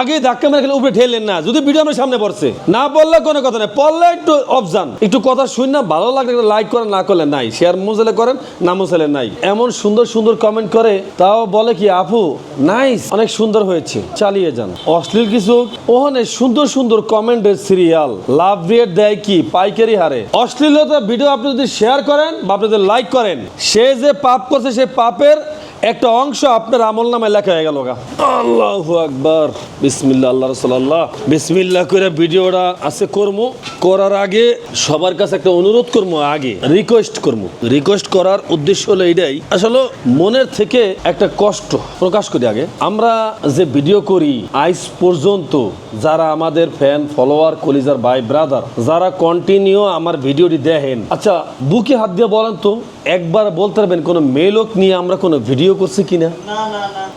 আগে ধাক্কা মেরে খেলে উপরে ঠেলেন না, যদি ভিডিও আমার সামনে পড়ছে। না পড়লে কোনো কথা নেই, পড়লে একটু অবজান একটু কথা শুন না, ভালো লাগলে লাইক করেন, না করলে নাই। শেয়ার মুজেলে করেন, না মুজেলে নাই। এমন সুন্দর সুন্দর কমেন্ট করে, তাও বলে কি, আপু নাইস অনেক সুন্দর হয়েছে, চালিয়ে যান। অশ্লীল কিছু ওখানে সুন্দর সুন্দর কমেন্টের সিরিয়াল লাভ রেট দেয় কি, পাইকারি হারে। অশ্লীলতা ভিডিও আপনি যদি শেয়ার করেন বা আপনি যদি লাইক করেন, সে যে পাপ করছে, সে পাপের একটা অংশ আপনার আমল নামে লেখা হয়ে গেল গা। আল্লাহ আকবার। বিসমিল্লা আল্লাহ রসল্লাহ বিসমিল্লাহ করে ভিডিওটা আছে করব করার আগে সবার কাছে একটা অনুরোধ করব আগে রিকোয়েস্ট করব রিকোয়েস্ট করার উদ্দেশ্য হলো এটাই আসলে মনের থেকে একটা কষ্ট প্রকাশ করি আগে। আমরা যে ভিডিও করি, আইস পর্যন্ত যারা আমাদের ফ্যান ফলোয়ার কলিজার ভাই ব্রাদার যারা কন্টিনিউ আমার ভিডিওটি দেখেন। আচ্ছা বুকে হাত দিয়ে বলেন তো, একবার বলতে পারবেন কোনো মেয়ে লোক নিয়ে আমরা কোনো ভিডিও করছি কিনা?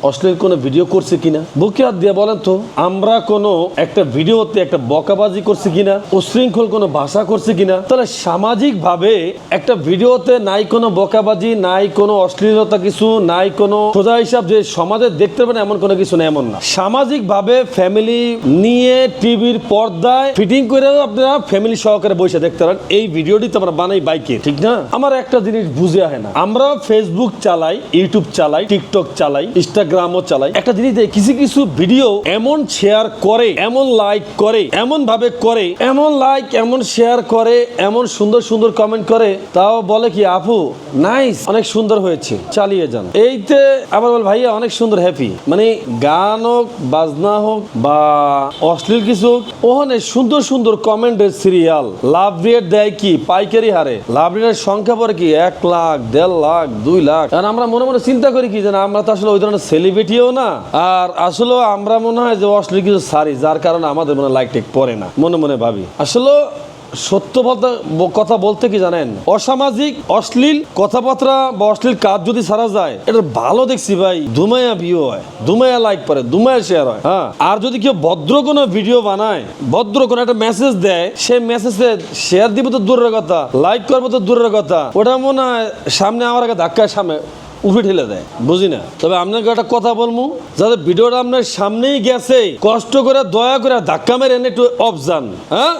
অশ্লীল কোনো ভিডিও করছে কিনা? বুকে হাত দিয়ে বলেন তো, আমরা কোনো একটা ভিডিওতে একটা বকাবাজি করছি কিনা? উশৃঙ্খল কোনো ভাষা করছি কিনা? তাহলে সামাজিক ভাবে একটা ভিডিওতে নাই কোনো বকাবাজি, নাই কোনো অশ্লীলতা কিছু, নাই কোনো সোজা হিসাব যে সমাজে দেখতে পারেন এমন কোনো কিছু না, এমন না। সামাজিক ভাবে ফ্যামিলি নিয়ে টিভির পর্দায় ফিটিং করেও আপনারা ফ্যামিলি সহকারে বসে দেখতে পারেন। এই ভিডিওটি তো আমরা বানাই বাইকে, ঠিক না? আমার একটা জিনিস বুঝে আহে না। আমরা ফেসবুক চালাই ইউটিউব চালাই টিকটক চালাই ইনস্টাগ্রামও চালাই। একটা জিনিস কিছু কিছু ভিডিও এমন শেয়ার করে, এমন লাইক করে, এমন ভাবে করে, এমন লাইক এমন শেয়ার করে, এমন সুন্দর সুন্দর কমেন্ট করে, তাও বলে কি, আপু নাইস অনেক সুন্দর হয়েছে, চালিয়ে যান। এইতে আবার বল, ভাইয়া, অনেক সুন্দর হ্যাপি মানে গান হোক, বাজনা হোক বা অশ্লীল কিছু ওখানে সুন্দর সুন্দর কমেন্টের সিরিয়াল লাভ রেট দেয় কি, পাইকারি হারে। লাভ রেটের সংখ্যা পরে কি, এক লাখ, দেড় লাখ, দুই লাখ। আর আমরা মনে মনে চিন্তা করি কি যে না, আমরা তো আসলে ওই ধরনের সেলিব্রিটিও না। আর আসলে আমরা মনে হয় যে অশ্লীল কিছু সারি যার কারণে আমাদের মনে লাইক টেক পড়ে না। মনে মনে ভাবি। আসলে সত্য কথা বলতে কি জানেন? অসামাজিক অশ্লীল কথাবার্তা বা অশ্লীল কাজ যদি সারা যায় এটা ভালো দেখছি ভাই। দুমায়া ভিউ হয় দুমায়া লাইক করে দুমায়া শেয়ার হয় হ্যাঁ? আর যদি কেউ ভদ্র কোনো ভিডিও বানায় ভদ্র কোনো একটা মেসেজ দেয় সেই মেসেজে শেয়ার দিব তো দূরের কথা লাইক করব তো দূরের কথা। ওটা মনে হয় সামনে আমার আগে ধাক্কায় সামনে উঠে ঠেলে দেয় বুঝি না? তবে আপনাকে একটা কথা বলব যাতে ভিডিওটা আপনার সামনেই গেছে কষ্ট করে দয়া করে ধাক্কা মেরে একটু অফ যান হ্যাঁ?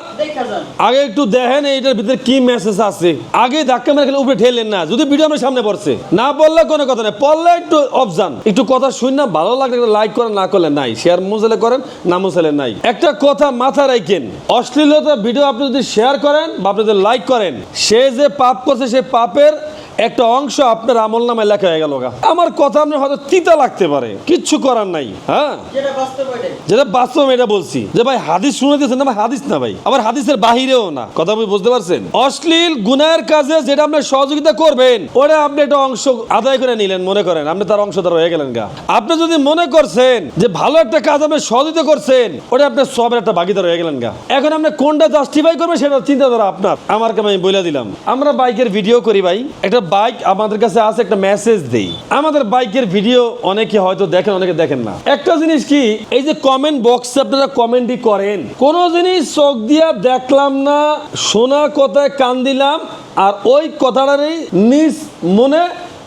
আগে একটু দেখেন এইটার ভিতরে কি মেসেজ আছে। আগে ধাক্কা মেরে খেলে উপরে ঠেলেন না যদি ভিডিও আমার সামনে পড়ছে। না পড়লে কোনো কথা নেই পড়লে একটু অফ যান। একটু কথা শুন না ভালো লাগলে লাইক করেন না করলে নাই। শেয়ার মুজেলে করেন না মুজেলে নাই। একটা কথা মাথা রাখেন অশ্লীলতা ভিডিও আপনি যদি শেয়ার করেন বা আপনি যদি লাইক করেন সে যে পাপ করছে সে পাপের একটা অংশ আপনার আমল নামে লেখা হয়ে গেল আমার কথা আপনার হয়তো তিতা লাগতে পারে। কিচ্ছু করার নাই হ্যাঁ? যেটা বাস্তব এটা বলছি। যে ভাই হাদিস শুনে দিয়েছেন না ভাই হাদিস না ভাই। আবার হাদিসের বাহিরেও না। কথা আপনি বুঝতে পারছেন? অশ্লীল গুনাহের কাজে যেটা আপনি সহযোগিতা করবেন ওটা আপনি একটা অংশ আদায় করে নিলেন মনে করেন। আপনি তার অংশদার হয়ে গেলেন গা। আপনি যদি মনে করছেন যে ভালো একটা কাজ আপনি সহযোগিতা করছেন ওটা আপনার সবের একটা ভাগিদার হয়ে গেলেন গা। এখন আপনি কোনটা জাস্টিফাই করবেন সেটা চিন্তাধারা আপনার। আমার আমি বলে দিলাম। আমরা বাইকের ভিডিও করি ভাই। একটা বাইক আমাদের কাছে আছে একটা মেসেজ দিই। আমাদের বাইকের ভিডিও অনেকে হয়তো দেখেন, অনেকে দেখেন না। একটা জিনিস কি, এই যে কমেন্ট বক্স আপনারা কমেন্টই করেন। কোন জিনিস চোখ দিয়া দেখলাম না, শোনা কথায় কান দিলাম, আর ওই কথাটারই নিজ মনে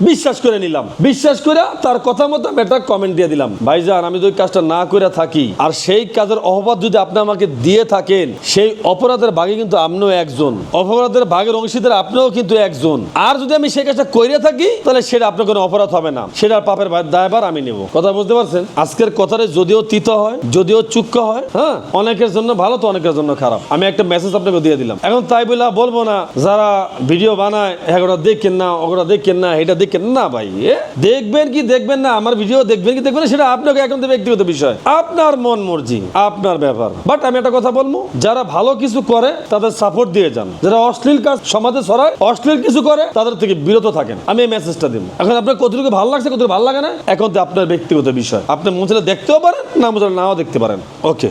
বিশ্বাস করে নিলাম। বিশ্বাস করে তার কথা মতো আমি একটা কমেন্ট দিয়ে দিলাম। ভাইজান, আমি যদি কাজটা না করে থাকি, আর সেই কাজের অপবাদ যদি আপনি আমাকে দিয়ে থাকেন, সেই অপরাধের ভাগে কিন্তু আপনিও একজন। অপরাধের ভাগের অংশীদার আপনিও কিন্তু একজন। আর যদি আমি সেই কাজটা করে থাকি, তাহলে সেটা আপনার কোনো অপরাধ হবে না। সেটা পাপের দায়ভার আমি নেব। কথা বুঝতে পারছেন? আজকের কথাটা যদিও তিত হয়, যদিও চুক্ক হয় হ্যাঁ? অনেকের জন্য ভালো, তো অনেকের জন্য খারাপ। আমি একটা মেসেজ আপনাকে দিয়ে দিলাম। এখন তাই বলে বলব না, যারা ভিডিও বানায় এগুলো দেখেন না ওগুলো দেখেন না, এটা দেখেন, না ভাই দেখবেন কি, দেখবেন না, আমার ভিডিও দেখবেন কি, দেখবেন সেটা আপনাকে এখন ব্যক্তিগত বিষয়। আপনার মন মর্জি, আপনার ব্যাপার। বাট আমি একটা কথা বলব, যারা ভালো কিছু করে, তাদের সাপোর্ট দিয়ে যান। যারা অশ্লীল কাজ সমাজে ছড়ায়, অশ্লীল কিছু করে, তাদের থেকে বিরত থাকেন। আমি এই মেসেজটা দিব। এখন আপনার কতটুকু ভালো লাগছে, কতটুকু ভালো লাগে না, এখন তো আপনার ব্যক্তিগত বিষয়। আপনি মন দেখতেও পারেন, না মন নাও দেখতে পারেন। ওকে